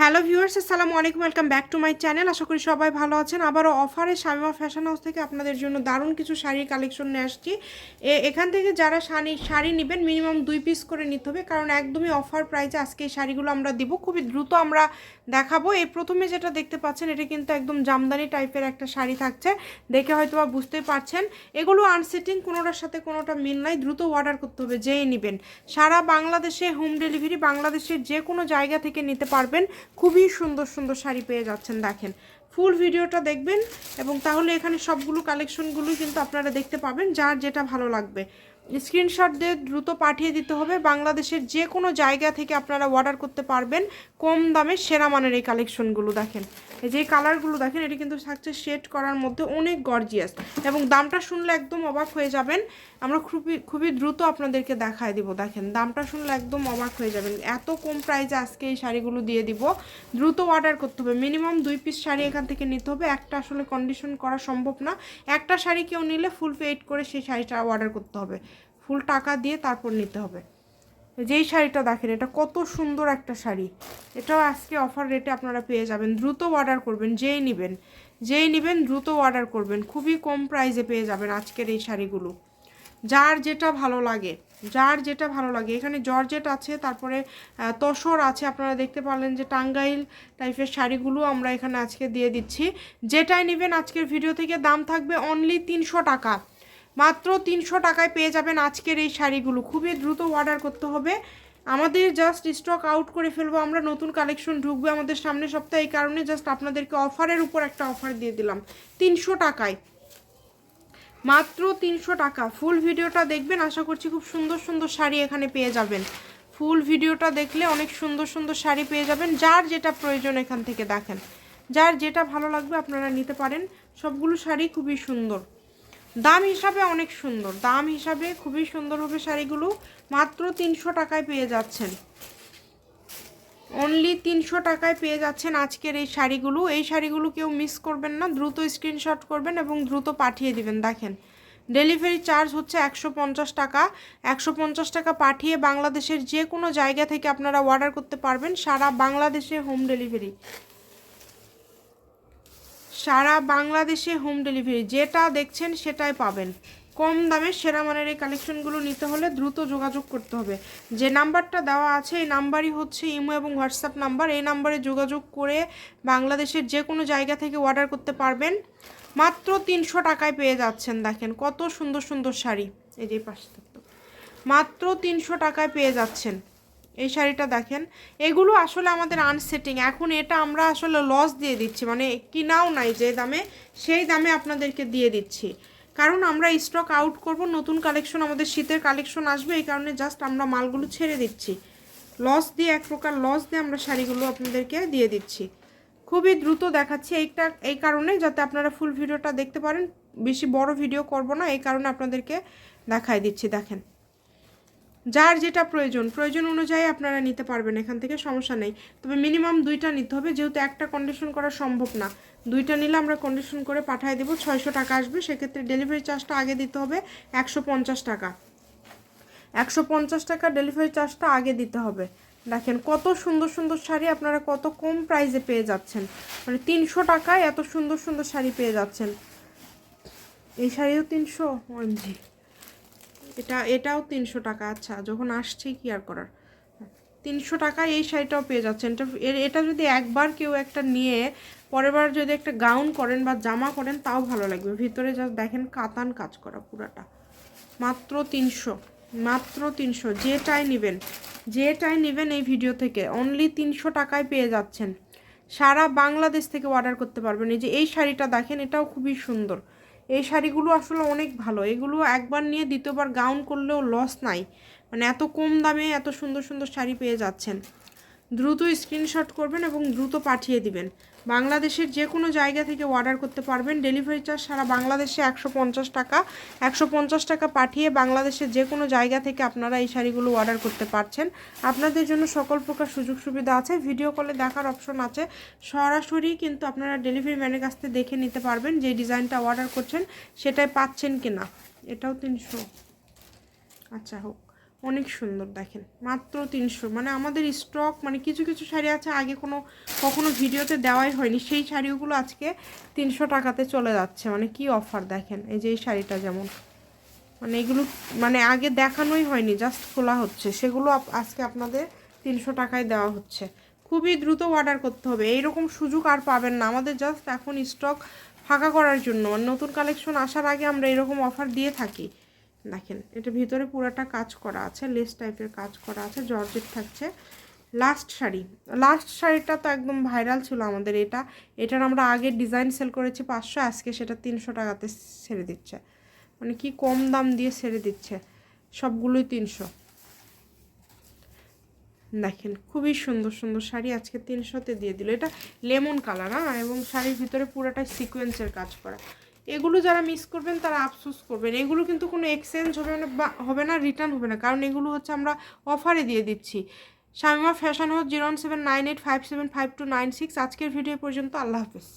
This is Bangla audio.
হ্যালো ভিউয়ার্স, আসসালামু আলাইকুম, welcome back to my channel. আশা করি সবাই ভালো আছেন। আবারও অফারে শামিমা ফ্যাশন হাউস থেকে আপনাদের জন্য দারুণ কিছু শাড়ির কালেকশন নিয়ে আসছি। এখান থেকে যারা শাড়ি শাড়ি নেবেন, মিনিমাম দুই পিস করে নিতে হবে, কারণ একদমই অফার প্রাইসে আজকে এই শাড়িগুলো আমরা দিব। খুবই দ্রুত আমরা দেখাবো। এই প্রথমে যেটা দেখতে পাচ্ছেন, এটা কিন্তু একদম জামদানি টাইপের একটা শাড়ি থাকছে। দেখে হয়তো বা বুঝতেই পারছেন। এগুলো আনসেটিং কোনোটার সাথে কোনোটা মিল নাই। দ্রুত অর্ডার করতে হবে, যেই নেবেন। সারা বাংলাদেশে হোম ডেলিভারি বাংলাদেশের যে কোনো জায়গা থেকে নিতে পারবেন। খুবই সুন্দর সুন্দর শাড়ি পেয়ে যাচ্ছেন, দেখেন। ফুল ভিডিওটা দেখবেন, এবং তাহলে এখানে সবগুলো কালেকশনগুলোই কিন্তু আপনারা দেখতে পাবেন, যার যেটা ভালো লাগবে। স্ক্রিনশট দিয়ে দ্রুত পাঠিয়ে দিতে হবে। বাংলাদেশের যে কোনো জায়গা থেকে আপনারা অর্ডার করতে পারবেন। কম দামে সেরা মানের এই কালেকশনগুলো দেখেন। যে কালারগুলো দেখেন, এটি কিন্তু থাকছে শেড করার মধ্যে অনেক গর্জিয়াস এবং দামটা শুনলে একদম অবাক হয়ে যাবেন। আমরা খুবই খুবই দ্রুত আপনাদেরকে দেখায় দিব। দেখেন, দামটা শুনলে একদম অবাক হয়ে যাবেন। এত কম প্রাইসে আজকে এই শাড়িগুলো দিয়ে দিব। দ্রুত অর্ডার করতে হবে। মিনিমাম দুই পিস শাড়ি এখান থেকে নিতে হবে। একটা আসলে কন্ডিশন করা সম্ভব না। একটা শাড়ি কেউ নিলে ফুল পেড করে সেই শাড়িটা অর্ডার করতে হবে। ফুল টাকা দিয়ে তারপর নিতে হবে। যেই শাড়িটা দেখেন, এটা কত সুন্দর একটা শাড়ি। এটাও আজকে অফার রেটে আপনারা পেয়ে যাবেন। দ্রুত অর্ডার করবেন, যেই নেবেন যেই নেবেন, দ্রুত অর্ডার করবেন। খুবই কম প্রাইসে পেয়ে যাবেন আজকের এই শাড়িগুলো। যার যেটা ভালো লাগে, যার যেটা ভালো লাগে, এখানে জর্জেট আছে, তারপরে তসর আছে, আপনারা দেখতে পারলেন যে টাঙ্গাইল টাইপের শাড়িগুলো আমরা এখানে আজকে দিয়ে দিচ্ছি। যেটাই নেবেন আজকের ভিডিও থেকে, দাম থাকবে অনলি তিনশো টাকা। মাত্র তিনশো টাকায় পেয়ে যাবেন আজকের এই শাড়িগুলো। খুবই দ্রুত অর্ডার করতে হবে। আমাদের জাস্ট স্টক আউট করে ফেলব। আমরা নতুন কালেকশন ঢুকবে আমাদের সামনে সপ্তাহে। এই কারণে জাস্ট আপনাদেরকে অফারের উপর একটা অফার দিয়ে দিলাম। তিনশো টাকায়। মাত্র তিনশো টাকা। ফুল ভিডিওটা দেখবেন। আশা করছি খুব সুন্দর সুন্দর শাড়ি এখানে পেয়ে যাবেন। ফুল ভিডিওটা দেখলে অনেক সুন্দর সুন্দর শাড়ি পেয়ে যাবেন। যার যেটা প্রয়োজন এখান থেকে দেখেন। যার যেটা ভালো লাগবে আপনারা নিতে পারেন। সবগুলো শাড়ি খুবই সুন্দর। দাম হিসাবে অনেক সুন্দর। দাম হিসাবে খুবই সুন্দর হবে শাড়িগুলো। মাত্র তিনশো টাকায় পেয়ে যাচ্ছেন। অনলি তিনশো টাকায় পেয়ে যাচ্ছেন আজকের এই শাড়িগুলো। এই শাড়িগুলো কেউ মিস করবেন না। দ্রুত স্ক্রিনশট করবেন এবং দ্রুত পাঠিয়ে দিবেন। দেখেন ডেলিভারি চার্জ হচ্ছে একশো পঞ্চাশ টাকা। একশো পঞ্চাশ টাকা পাঠিয়ে বাংলাদেশের যে কোনো জায়গা থেকে আপনারা অর্ডার করতে পারবেন সারা বাংলাদেশে হোম ডেলিভারি সারা বাংলাদেশে হোম ডেলিভারি যেটা দেখছেন সেটাই পাবেন। কম দামে সেরা মানের এই কালেকশনগুলো নিতে হলে দ্রুত যোগাযোগ করতে হবে। যে নাম্বারটা দেওয়া আছে, এই নাম্বারই হচ্ছে ইমো এবং হোয়াটসঅ্যাপ নাম্বার। এই নাম্বারে যোগাযোগ করে বাংলাদেশের যে কোনো জায়গা থেকে অর্ডার করতে পারবেন। মাত্র তিনশো টাকায় পেয়ে যাচ্ছেন, দেখেন কত সুন্দর সুন্দর শাড়ি। এই যে পাশে মাত্র তিনশো টাকায় পেয়ে যাচ্ছেন। এই শাড়িটা দেখেন। এগুলো আসলে আমাদের আনসেটিং এখন এটা আমরা আসলে লস দিয়ে দিচ্ছি। মানে কিনাও নাই যে দামে, সেই দামে আপনাদেরকে দিয়ে দিচ্ছি। কারণ আমরা স্টক আউট করব, নতুন কালেকশন আমাদের শীতের কালেকশন আসবে, এই কারণে জাস্ট আমরা মালগুলো ছেড়ে দিচ্ছি। লস দিয়ে, এক প্রকার লস দিয়ে আমরা শাড়িগুলো আপনাদেরকে দিয়ে দিচ্ছি। খুবই দ্রুত দেখাচ্ছি এইটা, এই কারণে যাতে আপনারা ফুল ভিডিওটা দেখতে পারেন। বেশি বড় ভিডিও করব না, এই কারণে আপনাদেরকে দেখাই দিচ্ছি, দেখেন। যার যেটা প্রয়োজন প্রয়োজন অনুযায়ী আপনারা নিতে পারবেন, এখান থেকে সমস্যা নেই। তবে মিনিমাম দুইটা নিতে হবে, যেহেতু একটা কন্ডিশন করা সম্ভব না। দুইটা নিলে আমরা কন্ডিশন করে পাঠিয়ে দেবো, ছয়শো টাকা আসবে, সেক্ষেত্রে ডেলিভারি চার্জটা আগে দিতে হবে একশো পঞ্চাশ টাকা। একশো পঞ্চাশ টাকা ডেলিভারি চার্জটা আগে দিতে হবে। দেখেন কত সুন্দর সুন্দর শাড়ি আপনারা কত কম প্রাইসে পেয়ে যাচ্ছেন। মানে তিনশো টাকায় এত সুন্দর সুন্দর শাড়ি পেয়ে যাচ্ছেন। এই শাড়িও তিনশো? ওএমজি এটা, এটাও তিনশো টাকা আচ্ছা যখন আসছে কি আর করার? তিনশো টাকায় এই শাড়িটাও পেয়ে যাচ্ছেন। এটা এটা যদি একবার কেউ একটা নিয়ে, পরের বার যদি একটা গাউন করেন বা জামা করেন, তাও ভালো লাগবে। ভিতরে যা দেখেন কাতান কাজ করা পুরাটা। মাত্র তিনশো মাত্র তিনশো, যেটাই নেবেন যেটাই নেবেন এই ভিডিও থেকে অনলি তিনশো টাকায় পেয়ে যাচ্ছেন। সারা বাংলাদেশ থেকে অর্ডার করতে পারবেন। এই যে, এই শাড়িটা দেখেন, এটাও খুবই সুন্দর। এই শাড়িগুলো আসলে অনেক ভালো। এগুলো একবার নিয়ে দ্বিতীয়বার গাউন করলেও লস নাই। মানে এত কম দামে এত সুন্দর সুন্দর শাড়ি পেয়ে যাচ্ছেন। দ্রুত স্ক্রিনশট করবেন এবং দ্রুত পাঠিয়ে দিবেন। বাংলাদেশের যে কোনো জায়গা থেকে অর্ডার করতে পারবেন। ডেলিভারি চার্জ সারা বাংলাদেশে একশো পঞ্চাশ টাকা। একশো পঞ্চাশ টাকা পাঠিয়ে বাংলাদেশের যে কোনো জায়গা থেকে আপনারা এই শাড়িগুলো অর্ডার করতে পারছেন। আপনাদের জন্য সকল প্রকার সুযোগ সুবিধা আছে। ভিডিও কলে দেখার অপশন আছে। সরাসরি কিন্তু আপনারা ডেলিভারি ম্যানের কাছ থেকে দেখে নিতে পারবেন যে ডিজাইনটা অর্ডার করছেন, সেটাই পাচ্ছেন কিনা। এটাও তিনশো। আচ্ছা হোক। অনেক সুন্দর দেখেন, মাত্র তিনশো। মানে আমাদের স্টক মানে কিছু কিছু শাড়ি আছে, আগে কোনো, কখনো ভিডিওতে দেওয়াই হয়নি। সেই শাড়িগুলো আজকে তিনশো টাকাতে চলে যাচ্ছে। মানে কি অফার দেখেন, এই যে এই শাড়িটা যেমন। মানে এগুলো মানে আগে দেখানোই হয়নি জাস্ট খোলা হচ্ছে। সেগুলো আজকে আপনাদের তিনশো টাকায় দেওয়া হচ্ছে। খুবই দ্রুত অর্ডার করতে হবে। এইরকম সুযোগ আর পাবেন না। আমাদের জাস্ট এখন স্টক ফাঁকা করার জন্য। মানে নতুন কালেকশন আসার আগে আমরা এরকম অফার দিয়ে থাকি। দেখেন, এটা ভিতরে পুরোটা কাজ করা আছে, লেস টাইপের কাজ করা আছে, জর্জেট থাকছে। লাস্ট শাড়ি, লাস্ট শাড়িটা তো একদম ভাইরাল ছিল আমাদের এটা। এটার আমরা আগে ডিজাইন সেল করেছি পাঁচশো, আজকে সেটা তিনশো টাকাতে ছেড়ে দিচ্ছে। মানে কি কম দাম দিয়ে ছেড়ে দিচ্ছে, সবগুলোই তিনশো। দেখেন, খুবই সুন্দর সুন্দর শাড়ি আজকে তিনশোতে দিয়ে দিল। এটা লেমন কালার হ্যাঁ? এবং শাড়ির ভিতরে পুরোটাই সিকোয়েন্সের কাজ করা। এগুলো যারা মিস করবেন, তারা আফসোস করবেন। এগুলো কিন্তু কোনো এক্সচেঞ্জ হবে না বা হবে না রিটার্ন হবে না। কারণ এগুলো হচ্ছে আমরা অফারে দিয়ে দিচ্ছি। Shamima fashion house zero seven nine eight five seven five two nine six আজকের ভিডিও পর্যন্ত আল্লাহ হাফেজ।